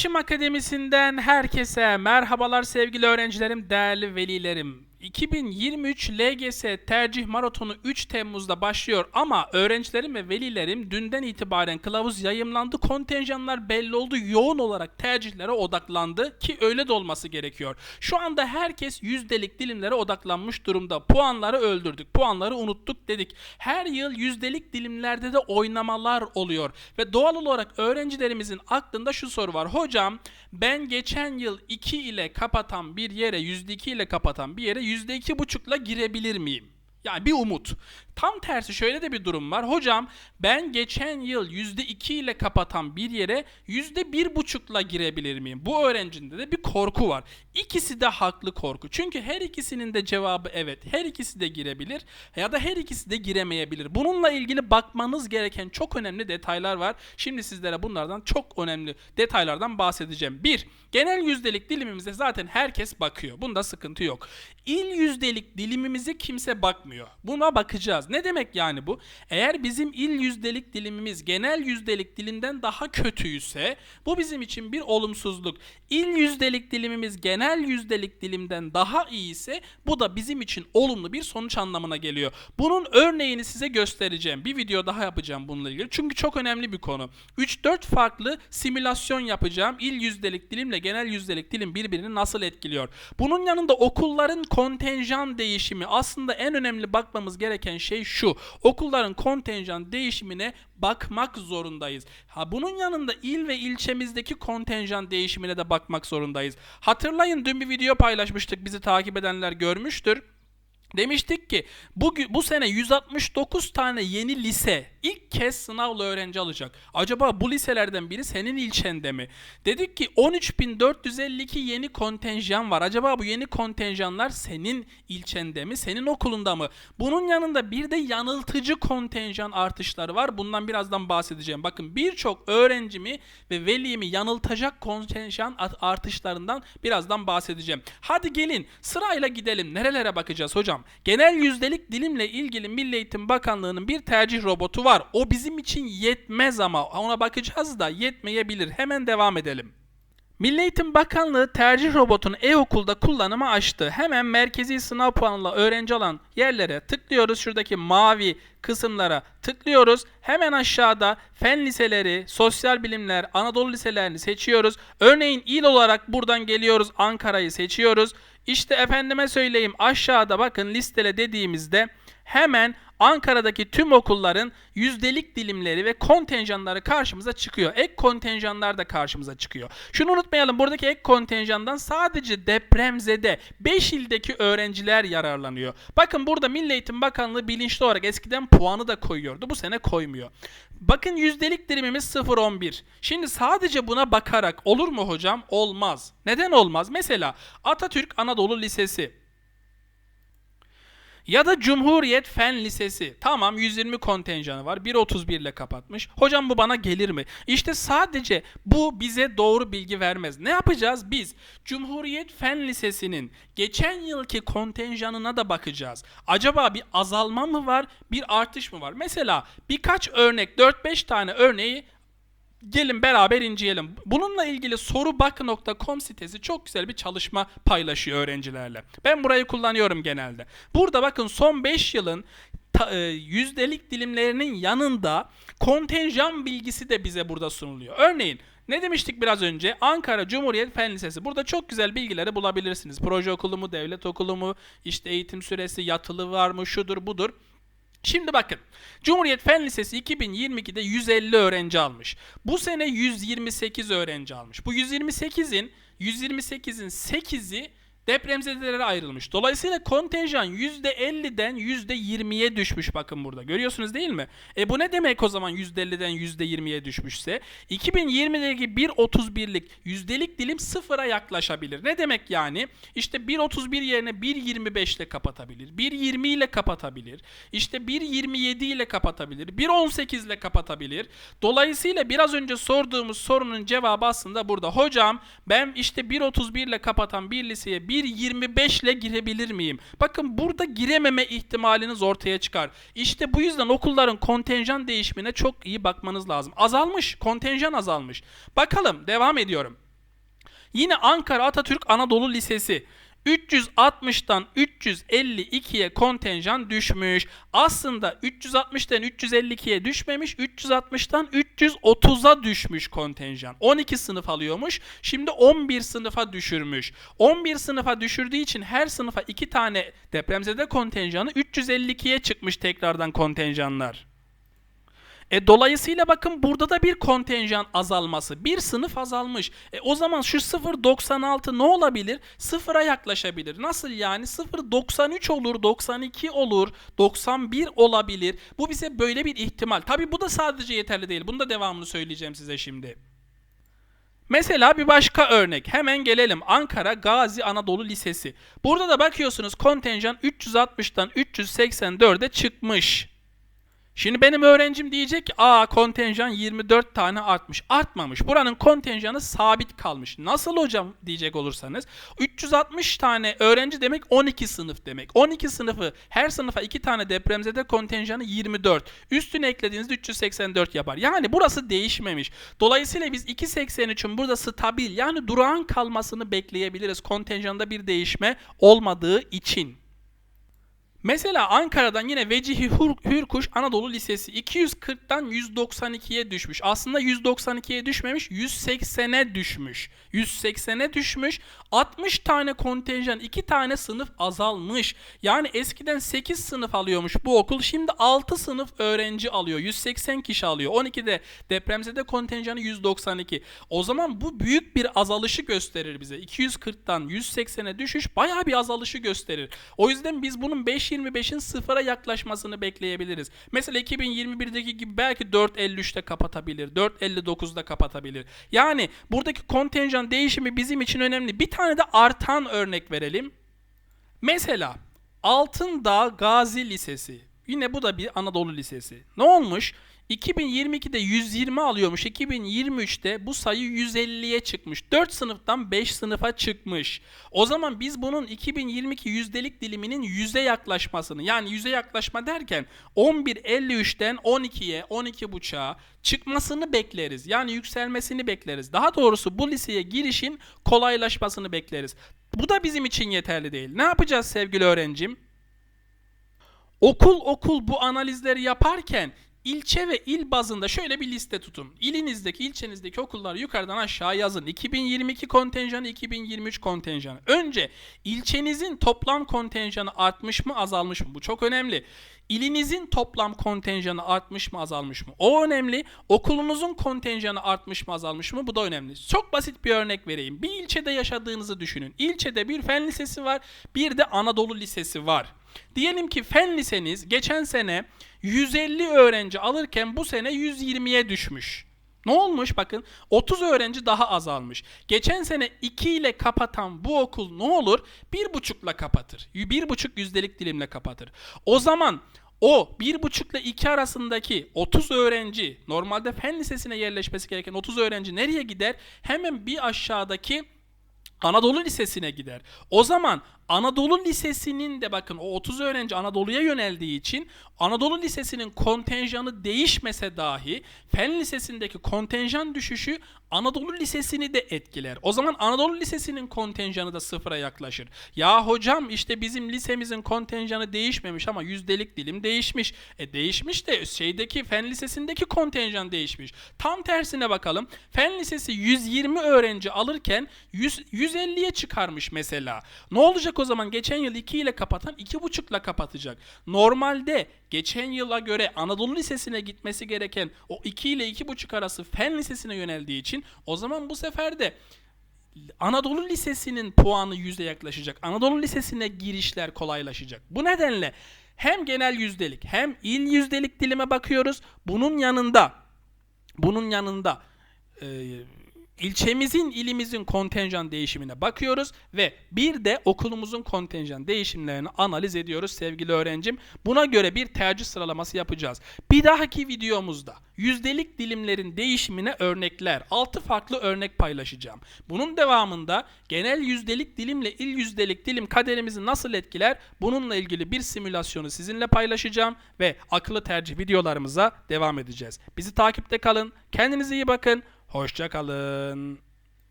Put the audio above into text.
Bilişim Akademisi'nden herkese merhabalar sevgili öğrencilerim, değerli velilerim. 2023 LGS tercih maratonu 3 Temmuz'da başlıyor ama öğrencilerim ve velilerim dünden itibaren kılavuz yayımlandı. Kontenjanlar belli oldu. Yoğun olarak tercihlere odaklandı ki öyle de olması gerekiyor. Şu anda herkes yüzdelik dilimlere odaklanmış durumda. Puanları öldürdük. Puanları unuttuk dedik. Her yıl yüzdelik dilimlerde de oynamalar oluyor ve doğal olarak öğrencilerimizin aklında şu soru var. Hocam ben geçen yıl 2 ile kapatan bir yere %2 ile kapatan bir yere %2,5 ile girebilir miyim? Yani bir umut. Tam tersi şöyle de bir durum var. Hocam ben geçen yıl %2 ile kapatan bir yere %1,5 ile girebilir miyim? Bu öğrencinde de bir korku var. İkisi de haklı korku. Çünkü her ikisinin de cevabı evet. Her ikisi de girebilir ya da her ikisi de giremeyebilir. Bununla ilgili bakmanız gereken çok önemli detaylar var. Şimdi sizlere bunlardan çok önemli detaylardan bahsedeceğim. 1. Genel yüzdelik dilimimize zaten herkes bakıyor. Bunda sıkıntı yok. İl yüzdelik dilimimize kimse bakmıyor. Buna bakacağız. Ne demek yani bu? Eğer bizim il yüzdelik dilimimiz genel yüzdelik dilimden daha kötüyse bu bizim için bir olumsuzluk. İl yüzdelik dilimimiz genel yüzdelik dilimden daha iyi ise bu da bizim için olumlu bir sonuç anlamına geliyor. Bunun örneğini size göstereceğim. Bir video daha yapacağım bununla ilgili. Çünkü çok önemli bir konu. 3-4 farklı simülasyon yapacağım. İl yüzdelik dilimle genel yüzdelik dilim birbirini nasıl etkiliyor? Bunun yanında okulların kontenjan değişimi aslında en önemli bakmamız gereken şey şu. Okulların kontenjan değişimine bakmak zorundayız. Ha bunun yanında il ve ilçemizdeki kontenjan değişimine de bakmak zorundayız. Hatırlayın dün bir video paylaşmıştık. Bizi takip edenler görmüştür. Demiştik ki bu, bu sene 169 tane yeni lise ilk kez sınavla öğrenci alacak. Acaba bu liselerden biri senin ilçende mi? Dedik ki 13.452 yeni kontenjan var. Acaba bu yeni kontenjanlar senin ilçende mi? Senin okulunda mı? Bunun yanında bir de yanıltıcı kontenjan artışları var. Bundan birazdan bahsedeceğim. Bakın birçok öğrencimi ve velimi yanıltacak kontenjan artışlarından birazdan bahsedeceğim. Hadi gelin sırayla gidelim. Nerelere bakacağız hocam? Genel yüzdelik dilimle ilgili Milli Eğitim Bakanlığı'nın bir tercih robotu var. O bizim için yetmez ama ona bakacağız da yetmeyebilir. Hemen devam edelim. Milli Eğitim Bakanlığı tercih robotunu e-okulda kullanıma açtı. Hemen merkezi sınav puanıyla öğrenci alan yerlere tıklıyoruz. Şuradaki mavi kısımlara tıklıyoruz. Hemen aşağıda fen liseleri, sosyal bilimler, Anadolu liselerini seçiyoruz. Örneğin il olarak buradan geliyoruz Ankara'yı seçiyoruz. İşte efendime söyleyeyim aşağıda bakın listele dediğimizde hemen Ankara'daki tüm okulların yüzdelik dilimleri ve kontenjanları karşımıza çıkıyor. Ek kontenjanlar da karşımıza çıkıyor. Şunu unutmayalım buradaki ek kontenjandan sadece depremzede 5 ildeki öğrenciler yararlanıyor. Bakın burada Milli Eğitim Bakanlığı bilinçli olarak eskiden puanı da koyuyordu. Bu sene koymuyor. Bakın yüzdelik dilimimiz 0.11. Şimdi sadece buna bakarak olur mu hocam? Olmaz. Neden olmaz? Mesela Atatürk Anadolu Lisesi ya da Cumhuriyet Fen Lisesi. Tamam 120 kontenjanı var. 1.31 ile kapatmış. Hocam bu bana gelir mi? İşte sadece bu bize doğru bilgi vermez. Ne yapacağız? Biz Cumhuriyet Fen Lisesi'nin geçen yılki kontenjanına da bakacağız. Acaba bir azalma mı var? Bir artış mı var? Mesela birkaç örnek 4-5 tane örneği Gelin beraber inceleyelim. Bununla ilgili sorubak.com sitesi çok güzel bir çalışma paylaşıyor öğrencilerle. Ben burayı kullanıyorum genelde. Burada bakın son 5 yılın ta, e, yüzdelik dilimlerinin yanında kontenjan bilgisi de bize burada sunuluyor. Örneğin ne demiştik biraz önce? Ankara Cumhuriyet Fen Lisesi. Burada çok güzel bilgileri bulabilirsiniz. Proje okulu mu, devlet okulu mu, işte eğitim süresi, yatılı var mı, şudur budur. Şimdi bakın. Cumhuriyet Fen Lisesi 2022'de 150 öğrenci almış. Bu sene 128 öğrenci almış. Bu 128'in 128'in 8'i depremzedelere ayrılmış. Dolayısıyla kontenjan %50'den %20'ye düşmüş bakın burada. Görüyorsunuz değil mi? E bu ne demek o zaman %50'den %20'ye düşmüşse? 2020'deki 1.31'lik yüzdelik dilim sıfıra yaklaşabilir. Ne demek yani? İşte 1.31 yerine 1.25 ile kapatabilir. 1.20 ile kapatabilir. İşte 1.27 ile kapatabilir. 1.18 ile kapatabilir. Dolayısıyla biraz önce sorduğumuz sorunun cevabı aslında burada. Hocam ben işte 1.31 ile kapatan bir liseye 1.25 ile girebilir miyim? Bakın burada girememe ihtimaliniz ortaya çıkar. İşte bu yüzden okulların kontenjan değişimine çok iyi bakmanız lazım. Azalmış, kontenjan azalmış. Bakalım, devam ediyorum. Yine Ankara Atatürk Anadolu Lisesi 360'tan 352'ye kontenjan düşmüş. Aslında 360'tan 352'ye düşmemiş. 360'tan 330'a düşmüş kontenjan. 12 sınıf alıyormuş. Şimdi 11 sınıfa düşürmüş. 11 sınıfa düşürdüğü için her sınıfa 2 tane depremzede kontenjanı 352'ye çıkmış tekrardan kontenjanlar. E, dolayısıyla bakın burada da bir kontenjan azalması. Bir sınıf azalmış. E, o zaman şu 0.96 ne olabilir? Sıfıra yaklaşabilir. Nasıl yani? 0.93 olur, 92 olur, 91 olabilir. Bu bize böyle bir ihtimal. Tabi bu da sadece yeterli değil. Bunu da devamını söyleyeceğim size şimdi. Mesela bir başka örnek. Hemen gelelim. Ankara Gazi Anadolu Lisesi. Burada da bakıyorsunuz kontenjan 360'tan 384'e çıkmış. Şimdi benim öğrencim diyecek ki aa kontenjan 24 tane artmış. Artmamış. Buranın kontenjanı sabit kalmış. Nasıl hocam diyecek olursanız 360 tane öğrenci demek 12 sınıf demek. 12 sınıfı her sınıfa 2 tane depremzede kontenjanı 24. Üstüne eklediğinizde 384 yapar. Yani burası değişmemiş. Dolayısıyla biz 283'ün burada stabil yani durağan kalmasını bekleyebiliriz. Kontenjanda bir değişme olmadığı için. Mesela Ankara'dan yine Vecihi Hür- Hürkuş Anadolu Lisesi 240'tan 192'ye düşmüş. Aslında 192'ye düşmemiş, 180'e düşmüş. 180'e düşmüş. 60 tane kontenjan, 2 tane sınıf azalmış. Yani eskiden 8 sınıf alıyormuş bu okul. Şimdi 6 sınıf öğrenci alıyor. 180 kişi alıyor. 12'de depremzede kontenjanı 192. O zaman bu büyük bir azalışı gösterir bize. 240'tan 180'e düşüş bayağı bir azalışı gösterir. O yüzden biz bunun 5.25'in sıfıra yaklaşmasını bekleyebiliriz. Mesela 2021'deki gibi belki 4.53'te kapatabilir. 4.59'da kapatabilir. Yani buradaki kontenjan değişimi bizim için önemli. Bir tane de artan örnek verelim. Mesela Altındağ Gazi Lisesi. Yine bu da bir Anadolu Lisesi. Ne olmuş? 2022'de 120 alıyormuş. 2023'te bu sayı 150'ye çıkmış. 4 sınıftan 5 sınıfa çıkmış. O zaman biz bunun 2022 yüzdelik diliminin 100'e yaklaşmasını yani 100'e yaklaşma derken 11.53'ten 12'ye 12.5'a çıkmasını bekleriz. Yani yükselmesini bekleriz. Daha doğrusu bu liseye girişin kolaylaşmasını bekleriz. Bu da bizim için yeterli değil. Ne yapacağız sevgili öğrencim? Okul okul bu analizleri yaparken ilçe ve il bazında şöyle bir liste tutun. İlinizdeki, ilçenizdeki okulları yukarıdan aşağı yazın. 2022 kontenjanı, 2023 kontenjanı. Önce ilçenizin toplam kontenjanı artmış mı, azalmış mı? Bu çok önemli. İlinizin toplam kontenjanı artmış mı, azalmış mı? O önemli. Okulunuzun kontenjanı artmış mı, azalmış mı? Bu da önemli. Çok basit bir örnek vereyim. Bir ilçede yaşadığınızı düşünün. İlçede bir fen lisesi var, bir de Anadolu Lisesi var. Diyelim ki fen liseniz geçen sene 150 öğrenci alırken bu sene 120'ye düşmüş. Ne olmuş bakın 30 öğrenci daha azalmış. Geçen sene 2 ile kapatan bu okul ne olur? 1,5 ile kapatır. 1,5 yüzdelik dilimle kapatır. O zaman o 1,5 ile 2 arasındaki 30 öğrenci normalde fen lisesine yerleşmesi gereken 30 öğrenci nereye gider? Hemen bir aşağıdaki Anadolu Lisesi'ne gider. O zaman Anadolu Lisesi'nin de bakın o 30 öğrenci Anadolu'ya yöneldiği için Anadolu Lisesi'nin kontenjanı değişmese dahi Fen Lisesi'ndeki kontenjan düşüşü Anadolu Lisesi'ni de etkiler. O zaman Anadolu Lisesi'nin kontenjanı da sıfıra yaklaşır. Ya hocam işte bizim lisemizin kontenjanı değişmemiş ama yüzdelik dilim değişmiş. E değişmiş de şeydeki Fen Lisesi'ndeki kontenjan değişmiş. Tam tersine bakalım. Fen Lisesi 120 öğrenci alırken 100, 150'ye çıkarmış mesela. Ne olacak o zaman geçen yıl 2 ile kapatan 2,5 ile kapatacak. Normalde geçen yıla göre Anadolu Lisesi'ne gitmesi gereken o 2 ile 2,5 arası Fen Lisesi'ne yöneldiği için o zaman bu sefer de Anadolu Lisesi'nin puanı yüzde yaklaşacak. Anadolu Lisesi'ne girişler kolaylaşacak. Bu nedenle hem genel yüzdelik hem il yüzdelik dilime bakıyoruz. Bunun yanında bunun yanında e, ilçemizin, ilimizin kontenjan değişimine bakıyoruz ve bir de okulumuzun kontenjan değişimlerini analiz ediyoruz sevgili öğrencim. Buna göre bir tercih sıralaması yapacağız. Bir dahaki videomuzda yüzdelik dilimlerin değişimine örnekler, 6 farklı örnek paylaşacağım. Bunun devamında genel yüzdelik dilimle il yüzdelik dilim kaderimizi nasıl etkiler bununla ilgili bir simülasyonu sizinle paylaşacağım ve akıllı tercih videolarımıza devam edeceğiz. Bizi takipte kalın, kendinize iyi bakın. Hoşça kalın.